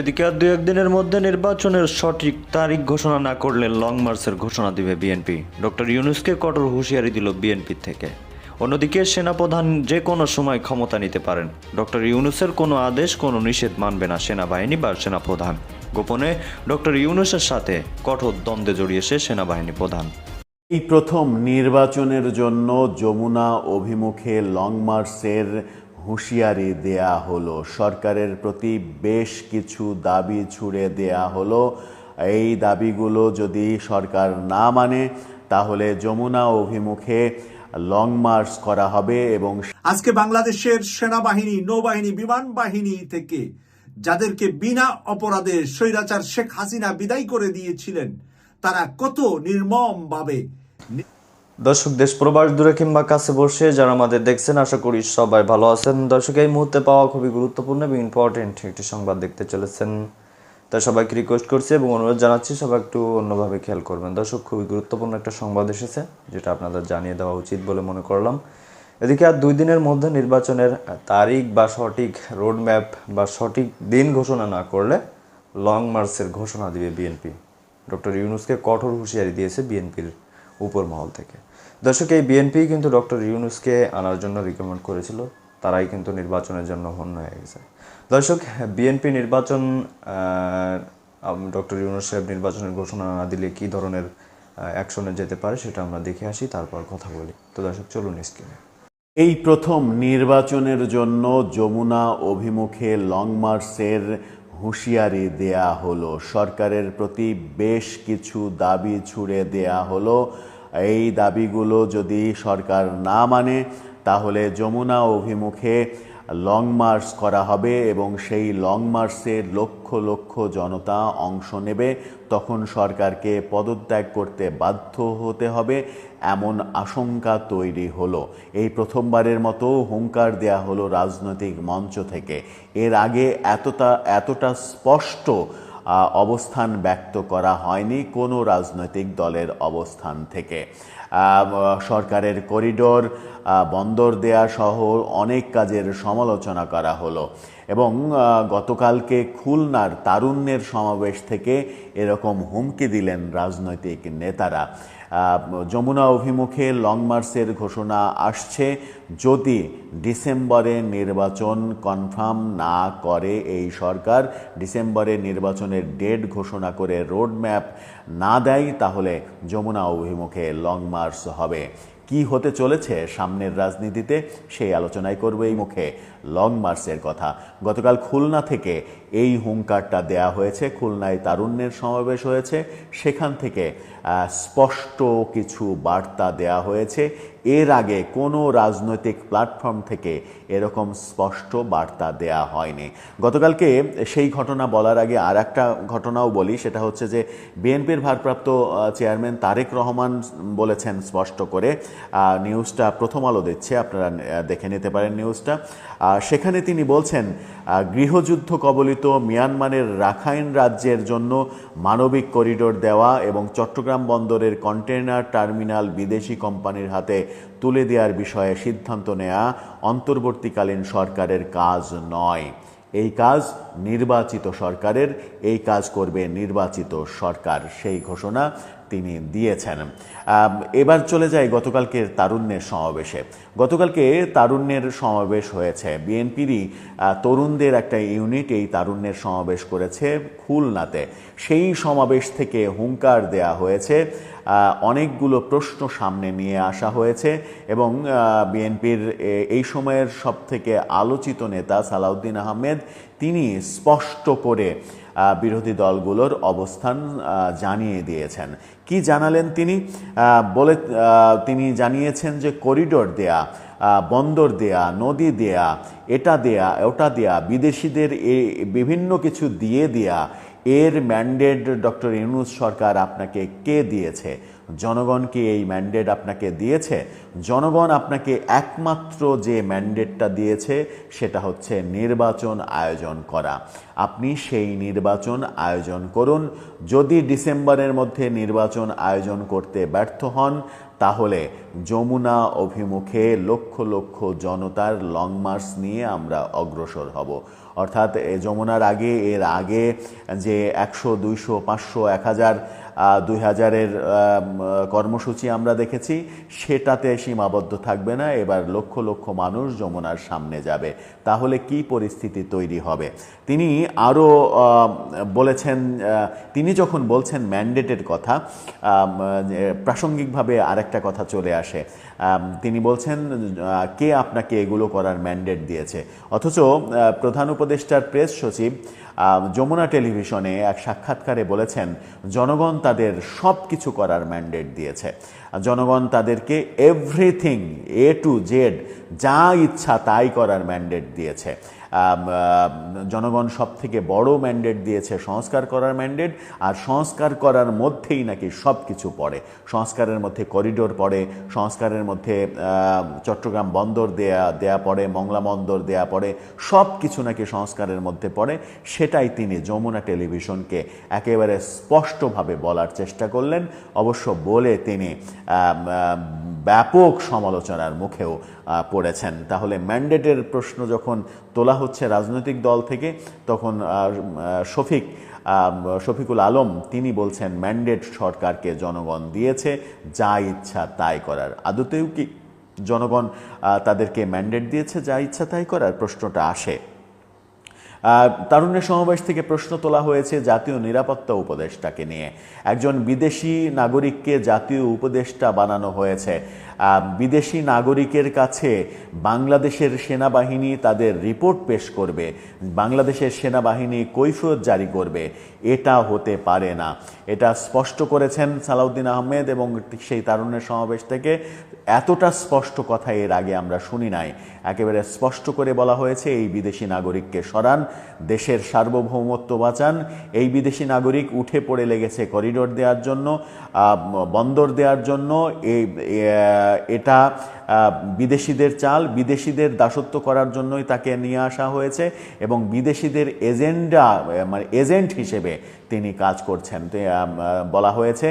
এদিকে আর দু একদিনের মধ্যে নির্বাচনের সঠিক তারিখ ঘোষণা না করলে লং মার্চের ঘোষণা দিবে বিএনপি। ডক্টর ইউনুসকে কঠোর হুঁশিয়ারি দিল বিএনপি থেকে। অন্যদিকে সেনাপ্রধান যে কোনো সময় ক্ষমতা নিতে পারেন। ডক্টর ইউনুসের কোনো আদেশ, কোনো নিষেধ মানবে না সেনাবাহিনী বা সেনাপ্রধান। গোপনে ডক্টর ইউনুসের সাথে কঠোর দ্বন্দ্বে জড়িয়েছে সেনাবাহিনী প্রধান। এই প্রথম নির্বাচনের জন্য যমুনা অভিমুখে লং মার্চের হুঁশিয়ারি দেয়া হলো। সরকারের প্রতি বেশ কিছু দাবি ছুড়ে দেয়া হলো। এই দাবিগুলো যদি সরকার না মানে তাহলে যমুনা অভিমুখে লং মার্চ করা হবে এবং আজকে বাংলাদেশের সেনাবাহিনী, নৌবাহিনী, বিমান বাহিনী থেকে যাদেরকে বিনা অপরাধে স্বৈরাচার শেখ হাসিনা বিদায় করে দিয়েছিলেন, তারা কত নির্মম ভাবে দর্শক, দেশ, প্রবাস দূরে কিংবা কাছে বসে যারা আমাদের দেখছেন, আশা করি সবাই ভালো আছেন। দর্শক, এই মুহূর্তে পাওয়া খুবই গুরুত্বপূর্ণ এবং ইম্পর্টেন্ট একটি সংবাদ দেখতে চলেছেন। তাই সবাইকে রিকোয়েস্ট করছি এবং অনুরোধ জানাচ্ছি, সবাই একটু অন্যভাবে খেয়াল করবেন। দর্শক, খুবই গুরুত্বপূর্ণ একটা সংবাদ এসেছে, যেটা আপনাদের জানিয়ে দেওয়া উচিত বলে মনে করলাম। এদিকে আর দুই দিনের মধ্যে নির্বাচনের তারিখ বা সঠিক রোডম্যাপ বা সঠিক দিন ঘোষণা না করলে লং মার্চের ঘোষণা দিবে বিএনপি। ডক্টর ইউনুসকে কঠোর হুঁশিয়ারি দিয়েছে বিএনপির উপর মহল থেকে। দর্শক, এই বিএনপি কিন্তু ডক্টর ইউনুসকে আনার জন্য রিকমেন্ড করেছিল। তারাই কিন্তু নির্বাচনের জন্য হন্য হয়ে গেছে। দর্শক বিএনপি নির্বাচন ডক্টর ইউনুস সাহেব নির্বাচনের ঘোষণা না দিলে কী ধরনের অ্যাকশনে যেতে পারে সেটা আমরা দেখে আসি, তারপর কথা বলি। তো দর্শক, চলুন স্ক্রিনে এই প্রথম নির্বাচনের জন্য যমুনা অভিমুখে লং মার্চের হুঁশিয়ারি দেয়া হলো। সরকারের প্রতি বেশ কিছু দাবি ছুড়ে দেয়া হলো। এই দাবিগুলো যদি সরকার না মানে তাহলে যমুনা অভিমুখে লং মার্চ করা হবে এবং সেই লং মার্চে লক্ষ লক্ষ জনতা অংশ নেবে। তখন সরকারকে পদত্যাগ করতে বাধ্য হতে হবে, এমন আশঙ্কা তৈরি হলো। এই প্রথমবারের মতো হুঙ্কার দেয়া হলো রাজনৈতিক মঞ্চ থেকে। এর আগে এতটা এতটা স্পষ্ট অবস্থান ব্যক্ত করা হয়নি কোনো রাজনৈতিক দলের অবস্থান থেকে। সরকারের করিডোর বন্দর দেয়া সহ অনেক কাজের সমালোচনা করা হলো এবং গতকালকে খুলনার তারুণ্যের সমাবেশ থেকে এরকম হুমকি দিলেন রাজনৈতিক নেতারা। যমুনা অভিমুখে লং মার্চের ঘোষণা আসছে। যদি ডিসেম্বরে নির্বাচন কনফার্ম না করে এই সরকার ডিসেম্বরে নির্বাচনের ডেট ঘোষণা করে রোডম্যাপ না দেয়, তাহলে যমুনা অভিমুখে লং মার্চ হবে। কি হতে চলেছে সামনের রাজনীতিতে, সেই আলোচনায় করবে এই মুখে লং মার্চের কথা। গতকাল খুলনা থেকে এই হুঙ্কারটা দেয়া হয়েছে, খুলনায় তারুণ্যের সমাবেশ হয়েছে। সেখান থেকে স্পষ্ট কিছু বার্তা দেয়া হয়েছে। এর আগে কোনো রাজনৈতিক প্ল্যাটফর্ম থেকে এরকম স্পষ্ট বার্তা দেয়া হয়নি। গতকালকে সেই ঘটনা বলার আগে আর একটা ঘটনাও বলি, সেটা হচ্ছে যে বিএনপির ভারপ্রাপ্ত চেয়ারম্যান তারেক রহমান বলেছেন স্পষ্ট করে। নিউজটা প্রথম আলো দিচ্ছে, আপনারা দেখে নিতে পারেন নিউজটা। সেখানে তিনি বলছেন গৃহযুদ্ধ কবলিত মিয়ানমারের রাখাইন রাজ্যের জন্য মানবিক করিডোর দেওয়া এবং চট্টগ্রাম বন্দরের কন্টেইনার টার্মিনাল বিদেশি কোম্পানির হাতে তুলে দেওয়ার বিষয়ে সিদ্ধান্ত নেওয়া অন্তর্বর্তীকালীন সরকারের কাজ নয়। এই কাজ নির্বাচিত সরকারের, এই কাজ করবে নির্বাচিত সরকার। সেই ঘোষণা তিনি দিয়েছেন। এবার চলে যায় গতকালকের তারুণ্যের সমাবেশে। গতকালকে তারুণ্যের সমাবেশ হয়েছে। বিএনপিরই তরুণদের একটা ইউনিট এই তারুণ্যের সমাবেশ করেছে খুলনাতে। সেই সমাবেশ থেকে হুঙ্কার দেয়া হয়েছে। অনেকগুলো প্রশ্ন সামনে নিয়ে আসা হয়েছে এবং বিএনপির এই সময়ের সব থেকে আলোচিত নেতা সালাউদ্দিন আহমেদ, তিনি স্পষ্ট করে বিরোধী দলগুলোর অবস্থান জানিয়ে দিয়েছেন। কি জানালেন তিনি? বলে তিনি জানিয়েছেন যে করিডোর দেয়া বন্দর দেয়া, নদী দেয়া, এটা দেয়া, ওটা দেয়া, বিদেশিদের বিভিন্ন কিছু দিয়ে দেয়া এর ম্যান্ডেট ডক্টর ইউনুস সরকার আপনাকে কে দিয়েছে? জনগণ কি এই ম্যান্ডেট আপনাকে দিয়েছে? জনগণ আপনাকে একমাত্র যে ম্যান্ডেটটা দিয়েছে, সেটা হচ্ছে নির্বাচন আয়োজন করা। আপনি সেই নির্বাচন আয়োজন করুন। যদি ডিসেম্বরের মধ্যে নির্বাচন আয়োজন করতে ব্যর্থ হন তাহলে যমুনা অভিমুখে লক্ষ লক্ষ জনতার লং মার্চ নিয়ে আমরা অগ্রসর হব। অর্থাৎ যমুনার আগে, এর আগে যে একশো, দুইশো, পাঁচশো, এক হাজার দুই হাজারের কর্মসূচি আমরা দেখেছি। সেটাতে সীমাবদ্ধ থাকবে না। এবার লক্ষ লক্ষ মানুষ যমুনার সামনে যাবে। তাহলে কি পরিস্থিতি তৈরি হবে? তিনি আরও বলেছেন তিনি যখন বলছেন ম্যান্ডেটের কথা প্রাসঙ্গিকভাবে আরেকটা কথা চলে আসে। তিনি বলছেন কে আপনাকে এগুলো করার ম্যান্ডেট দিয়েছে? অথচ প্রধান উপদেষ্টার প্রেস সচিব যমুনা টেলিভিশনে এক সাক্ষাৎকারে বলেছেন, জনগণ তাদের সব কিছু করার ম্যান্ডেট দিয়েছে। জনগণ তাদেরকে এভরিথিং এ টু জেড যা ইচ্ছা তাই করার ম্যান্ডেট দিয়েছে। জনগণ সব থেকে বড় ম্যান্ডেট দিয়েছে সংস্কার করার ম্যান্ডেট আর সংস্কার করার মধ্যেই নাকি সব কিছু পড়ে। সংস্কারের মধ্যে করিডোর পড়ে, সংস্কারের মধ্যে চট্টগ্রাম বন্দর দেয়া দেয়া পড়ে, মংলা বন্দর দেয়া পড়ে সব কিছু নাকি সংস্কারের মধ্যে পড়ে। সেটাই তিনি যমুনা টেলিভিশনকে একেবারে স্পষ্টভাবে বলার চেষ্টা করলেন। অবশ্য বলে তিনি ব্যাপক সমালোচনার মুখেও পড়েছেন। তাহলে ম্যান্ডেটের প্রশ্ন যখন তোলা হচ্ছে রাজনৈতিক দল থেকে, তখন শফিক শফিকুল আলম, তিনি বলছেন ম্যান্ডেট সরকারকে জনগণ দিয়েছে, যা ইচ্ছা তাই করার। আদতেও কি জনগণ তাদেরকে ম্যান্ডেট দিয়েছে, যা ইচ্ছা তাই করার? প্রশ্নটা আসে। তারুণ্যের সমাবেশ থেকে প্রশ্ন তোলা হয়েছে জাতীয় নিরাপত্তা উপদেষ্টাকে নিয়ে। একজন বিদেশি নাগরিককে জাতীয় উপদেষ্টা বানানো হয়েছে। বিদেশি নাগরিকের কাছে বাংলাদেশের সেনাবাহিনী তাদের রিপোর্ট পেশ করবে। বাংলাদেশের সেনাবাহিনী কৈফিয়ত জারি করবে। এটা হতে পারে না। এটা স্পষ্ট করেছেন সালাউদ্দিন আহমেদ এবং সেই তারুণ্যের সমাবেশ থেকে এতটা স্পষ্ট কথা এর আগে আমরা শুনি নাই। একেবারে স্পষ্ট করে বলা হয়েছে, এই বিদেশি নাগরিককে সরান, দেশের সার্বভৌমত্ব বাঁচান। এই বিদেশি নাগরিক উঠে পড়ে লেগেছে করিডোর দেওয়ার জন্য বন্দর দেওয়ার জন্য। এই এটা বিদেশিদের চাল বিদেশিদের দাসত্ব করার জন্যই তাকে নিয়ে আসা হয়েছে এবং বিদেশিদের এজেন্ডা মানে এজেন্ট হিসেবে তিনি কাজ করছেন। বলা হয়েছে,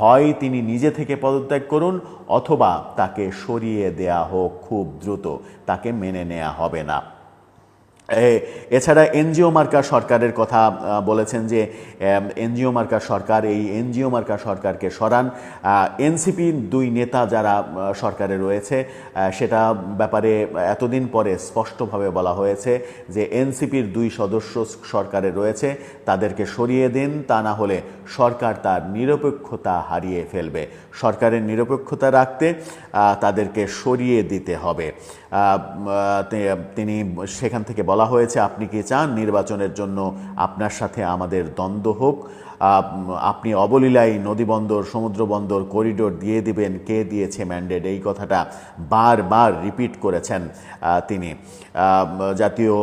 হয় তিনি নিজে থেকে পদত্যাগ করুন অথবা তাকে সরিয়ে দেয়া হোক খুব দ্রুত। তাকে মেনে নেওয়া হবে না। এছাড়া এনজিও মার্কা সরকারের কথা বলেছেন যে এনজিও মার্কা সরকার, এই এনজিও মার্কা সরকারকে সরান। এনসিপি দুই নেতা যারা সরকারে রয়েছে সেটা ব্যাপারে এতদিন পরে স্পষ্টভাবে বলা হয়েছে যে, এনসিপির দুই সদস্য সরকারে রয়েছে, তাদেরকে সরিয়ে দিন, তা না হলে সরকার তার নিরপেক্ষতা হারিয়ে ফেলবে। সরকারের নিরপেক্ষতা রাখতে তাদেরকে সরিয়ে দিতে হবে। তিনি সেখান থেকে বলা হয়েছে আপনি কি চান নির্বাচনের জন্য আপনার সাথে আমাদের দ্বন্দ্ব হোক? আপনি অবলীলায় নদীবন্দর, সমুদ্রবন্দর, করিডোর দিয়ে দিবেন, কে দিয়েছে ম্যান্ডেট এই কথাটা বারবার রিপিট করেছেন তিনি। জাতীয়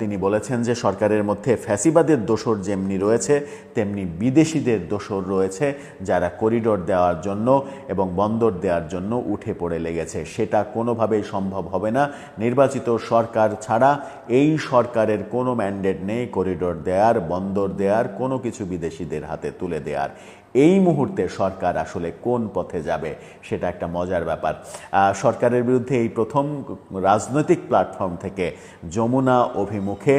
তিনি বলেছেন যে সরকারের মধ্যে ফ্যাসিবাদের দোসর যেমনি রয়েছে, তেমনি বিদেশিদের দোসর রয়েছে, যারা করিডোর দেওয়ার জন্য এবং বন্দর দেওয়ার জন্য উঠে পড়ে লেগেছে। সেটা কোনোভাবেই সম্ভব হবে না। নির্বাচিত সরকার ছাড়া এই সরকারের কোনো ম্যান্ডেট নেই, করিডোর দেওয়ার, বন্দর দেওয়ার, কোনো কিছু বিদেশিদের হাতে তুলে দেওয়ার এই মুহূর্তে সরকার আসলে কোন পথে যাবে সেটা একটা মজার ব্যাপার। সরকারের বিরুদ্ধে এই প্রথম রাজনৈতিক প্ল্যাটফর্ম থেকে যমুনা অভিমুখে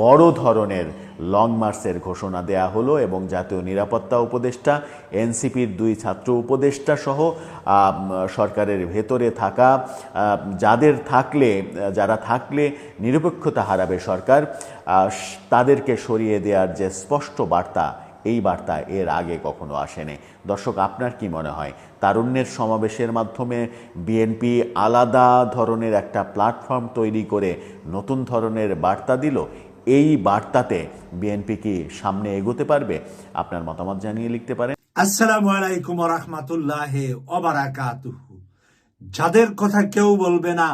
বড় ধরনের লং মার্চের ঘোষণা দেয়া হলো এবং জাতীয় নিরাপত্তা উপদেষ্টা, এনসিপির দুই ছাত্র উপদেষ্টা সহ সরকারের ভেতরে থাকা যাদের থাকলে, যারা থাকলে নিরপেক্ষতা হারাবে সরকার তাদেরকে সরিয়ে দেওয়ার যে স্পষ্ট বার্তা এই বার্তা এর আগে কখনো আসেনি। দর্শক, আপনার কি মনে হয়? তারুণ্যের সমাবেশের মাধ্যমে বিএনপি আলাদা ধরনের একটা প্ল্যাটফর্ম তৈরি করে নতুন ধরনের বার্তা দিল? এই বার্তাতে বিএনপি কি সামনে এগোতে পারবে? আপনার মতামত জানিয়ে লিখতে পারেন। আসসালামু আলাইকুম রহমতুল্লাহ যাদের কথা কেউ বলবে না,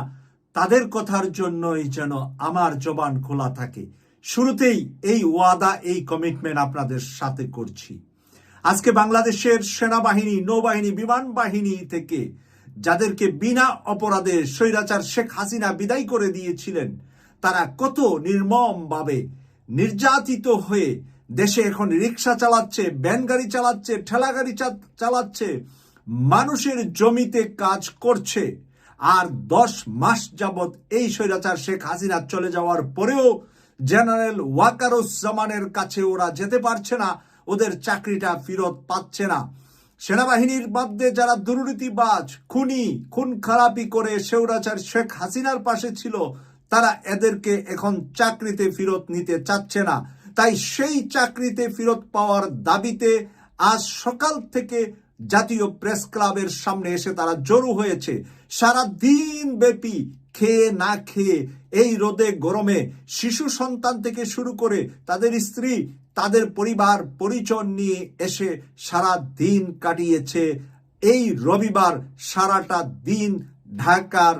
তাদের কথার জন্যই যেন আমার জবান খোলা থাকে। শুরুতেই এই ওয়াদা, এই কমিটমেন্ট আপনাদের সাথে করছি। আজকে বাংলাদেশের সেনাবাহিনী, নৌবাহিনী, বিমান বাহিনী থেকে যাদেরকে বিনা অপরাধে স্বৈরাচার শেখ হাসিনা বিদায় করে দিয়েছিলেন, তারা কত নির্মমভাবে নির্যাতিত হয়ে দেশে এখন রিক্সা চালাচ্ছে, ভ্যান গাড়ি চালাচ্ছে, ঠেলা গাড়ি চালাচ্ছে, মানুষের জমিতে কাজ করছে, আর দশ মাস যাবৎ এই স্বৈরাচার শেখ হাসিনা চলে যাওয়ার পরেও জেনারেল ওয়াকারুজ্জামানের কাছে ওরা যেতে পারছে না, ওদের চাকরিটা ফেরত পাচ্ছে না। সেনাবাহিনীর মধ্যে যারা দুর্নীতিবাজ, খুনি, খুন খারাপি করে সেউরাচার শেখ হাসিনার পাশে ছিল, তারা এদেরকে এখন চাকরিতে ফেরত নিতে চাচ্ছে না। তাই সেই চাকরিতে ফেরত পাওয়ার দাবিতে আজ সকাল থেকে জাতীয় প্রেস ক্লাবের সামনে এসে তারা জড়ো হয়েছে। সারা দিন ব্যাপী খেয়ে না খেয়ে এই রোদে গরমে শিশু সন্তান থেকে শুরু করে তাদের স্ত্রী, তাদের পরিবার পরিচয় নিয়ে এসে সারা দিন কাটিয়েছে। এই রবিবার সারাটা দিন ঢাকার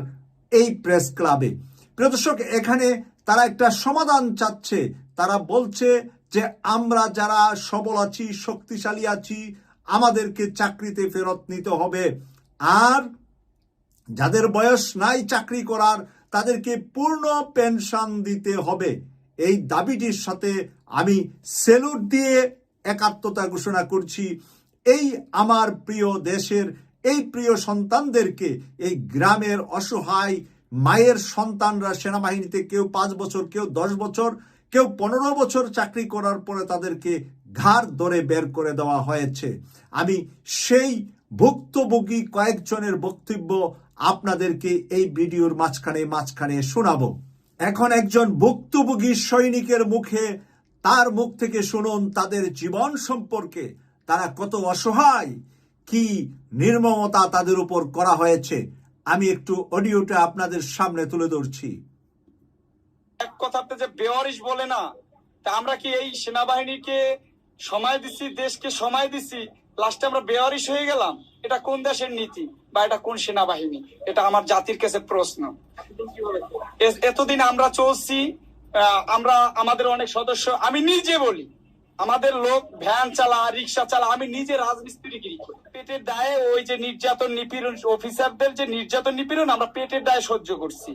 এই প্রেস ক্লাবে। প্রিয় দর্শক, এখানে তারা একটা সমাধান চাচ্ছে। তারা বলছে যে, আমরা যারা সবল আছি, শক্তিশালী আছি, আমাদেরকে চাকরিতে ফেরত নিতে হবে। আর যাদের বয়স নাই চাকরি করার, তাদেরকে পূর্ণ পেনশন দিতে হবে। এই দাবিটির সাথে আমি সেলুট দিয়ে একাত্মতা ঘোষণা করছি। এই আমার প্রিয় দেশের, এই প্রিয় সন্তানদেরকে, এই গ্রামের অসহায় মায়ের সন্তানরা সেনাবাহিনীতে কেউ পাঁচ বছর, কেউ দশ বছর, কেউ পনেরো বছর চাকরি করার পরে তাদেরকে ঘাড় ধরে বের করে দেওয়া হয়েছে। আমি সেই ভুক্তভোগী কয়েকজনের বক্তব্য আপনাদেরকে এই ভিডিওর মাঝখানে মাঝখানে শোনাবো। এখন একজন ভুক্তভোগী সৈনিকের মুখে তার মুখ থেকে শুনুন, তাদের জীবন সম্পর্কে। তারা কত অসহায়, কি নির্মমতা তাদের উপর করা হয়েছে। আমি একটু অডিওটা আপনাদের সামনে তুলে ধরছি। এক কথাতে যে বেওয়ারিশ বলে না, তা আমরা কি এই সেনাবাহিনীকে সময় দিছি, দেশকে সময় দিছি? লাস্টে আমরা বেওয়ারিশ হয়ে গেলাম। এটা কোন দেশের নীতি বা এটা কোন সেনাবাহিনী? এটা আমার জাতির কাছে প্রশ্ন। এতদিন আমরা চলছি আমরা, আমাদের অনেক সদস্য, আমি নিজে বলি, আমাদের লোক ভ্যান চালা রিক্সা চালা আমি নিজে রাজমিস্ত্রিগিরি করি। পেটের দায়ে ওই যে নির্যাতন, নিপীড়ন অফিসারদের যে নির্যাতন, নিপীড়ন আমরা পেটের দায়ে সহ্য করছি।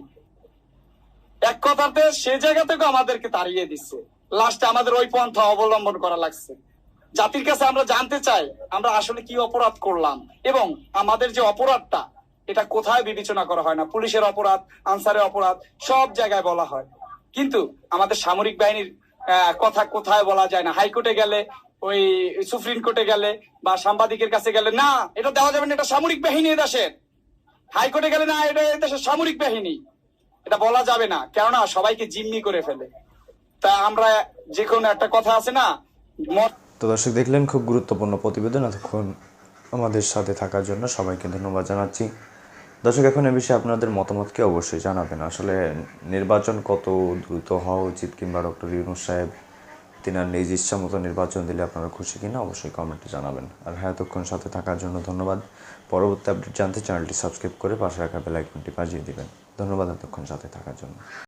এক কথাতে সে জায়গা থেকে আমাদেরকে তাড়িয়ে দিচ্ছে। লাস্টে আমাদের ওই পন্থা অবলম্বন করা লাগছে। জাতির কাছে আমরা জানতে চাই আমরা আসলে কি অপরাধ করলাম এবং আমাদের যে অপরাধটা, এটা কোথায় বিবেচনা করা হয় না? পুলিশের অপরাধ, আনসারের অপরাধ, সব জায়গায় বলা হয়। কিন্তু আমাদের সামরিক বাহিনীর কথা কোথায় বলা যায় না? হাইকোর্টে গেলে, ওই সুপ্রিম কোর্টে গেলে বা সাংবাদিকের কাছে গেলে, না, এটা দেওয়া যাবে না, এটা সামরিক বাহিনী দেশের। হাইকোর্টে গেলে, না, এটা দেশের সামরিক বাহিনী। এটা বলা যাবে না। কেননা সবাইকে জিম্মি করে ফেলে। তা আমরা যে কোনো একটা কথা আছে না, মত তো দর্শক, দেখলেন খুব গুরুত্বপূর্ণ প্রতিবেদন এতক্ষণ আমাদের সাথে থাকার জন্য সবাইকে ধন্যবাদ জানাচ্ছি। দর্শক, এখন এ বিষয়ে আপনাদের মতামতকে অবশ্যই জানাবেন। আসলে নির্বাচন কত দ্রুত হওয়া উচিত কিংবা ডক্টর ইউনুস সাহেব তিনার নিজ ইচ্ছা মতো নির্বাচন দিলে আপনারা খুশি কিনা অবশ্যই কমেন্টে জানাবেন। আর হ্যাঁ এতক্ষণ সাথে থাকার জন্য ধন্যবাদ। পরবর্তী আপডেট জানতে চ্যানেলটি সাবস্ক্রাইব করে পাশে রাখা বেল আইকনটি বাজিয়ে দিবেন। ধন্যবাদ এতক্ষণ সাথে থাকার জন্য।